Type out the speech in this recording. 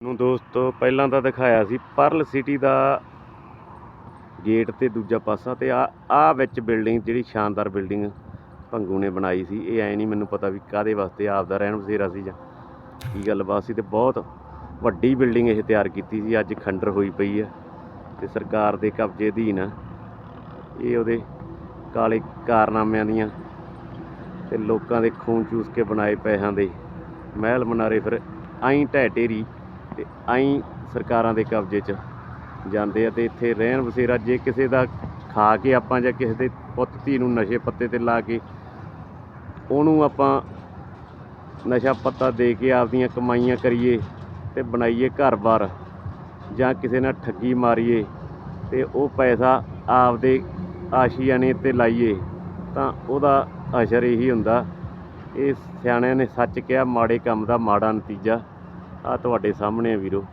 ਨੂੰ ਦੋਸਤੋ, ਪਹਿਲਾਂ ਤਾਂ ਦਿਖਾਇਆ ਸੀ ਪਰਲ ਸਿਟੀ ਦਾ ਗੇਟ ਤੇ ਦੂਜਾ ਪਾਸਾ ਤੇ ਆ ਆ ਵਿੱਚ ਬਿਲਡਿੰਗ ਜਿਹੜੀ ਸ਼ਾਨਦਾਰ ਬਿਲਡਿੰਗ ਭੰਗੂ ਨੇ ਬਣਾਈ ਸੀ। ਇਹ ਐ ਨਹੀਂ ਮੈਨੂੰ ਪਤਾ ਵੀ ਕਾਦੇ ਵਾਸਤੇ ਆਪਦਾ ਰਹਿਣ ਬਸੇਰਾ ਸੀ ਜਾਂ ਕੀ ਗੱਲਬਾਤ ਸੀ ਤੇ ਬਹੁਤ ਵੱਡੀ ਬਿਲਡਿੰਗ ਇਹ ਤਿਆਰ ਕੀਤੀ ਸੀ। ਅੱਜ ਖੰਡਰ ਹੋਈ ਪਈ ਹੈ ਤੇ ਸਰਕਾਰ ਦੇ ਕਬਜ਼ੇ ਅਧੀਨ ਆ ਇਹ ਉਹਦੇ ਕਾਲੇ ਕਾਰਨਾਮਿਆਂ ਦੀਆਂ ਤੇ ਲੋਕਾਂ ਦੇ ਖੂਨ ਚੂਸ ਕੇ ਬਣਾਏ ਪੈਸਿਆਂ ਦੇ ਮਹਿਲ ਮਨਾਰੇ ਫਿਰ ਆਈ ਢਹਿ ਢੇਰੀ ਤੇ ਆਈ ਸਰਕਾਰਾਂ ਦੇ ਕਬਜ਼ੇ 'ਚ ਜਾਂਦੇ ਆ ਤੇ ਇੱਥੇ ਰਹਿਣ ਬਸੇਰਾ ਜੇ ਕਿਸੇ ਦਾ ਖਾ ਕੇ ਆਪਾਂ ਜਾਂ ਕਿਸੇ ਦੇ ਪੁੱਤ ਧੀ ਨੂੰ ਨਸ਼ੇ ਪੱਤੇ ਤੇ ਲਾ ਕੇ ਉਹਨੂੰ ਆਪਾਂ ਨਸ਼ਾ ਪੱਤਾ ਦੇ ਕੇ ਆਪਦੀਆਂ ਕਮਾਈਆਂ ਕਰੀਏ ਤੇ ਬਣਾਈਏ ਘਰ-ਬਾਰ ਜਾਂ ਕਿਸੇ ਨਾਲ ਠੱਗੀ ਮਾਰੀਏ ਤੇ ਉਹ ਪੈਸਾ ਆਪਦੇ ਆਸ਼ੀਆਨੇ ਤੇ ਲਾਈਏ, ਤਾਂ ਉਹਦਾ ਅਸਰ ਇਹੀ ਹੁੰਦਾ। ਇਹ ਸਿਆਣਿਆਂ ਨੇ ਸੱਚ ਕਿਹਾ, ਮਾੜੇ ਕੰਮ ਦਾ ਮਾੜਾ ਨਤੀਜਾ। ਆ ਤੁਹਾਡੇ ਸਾਹਮਣੇ ਆ ਵੀਰੋ।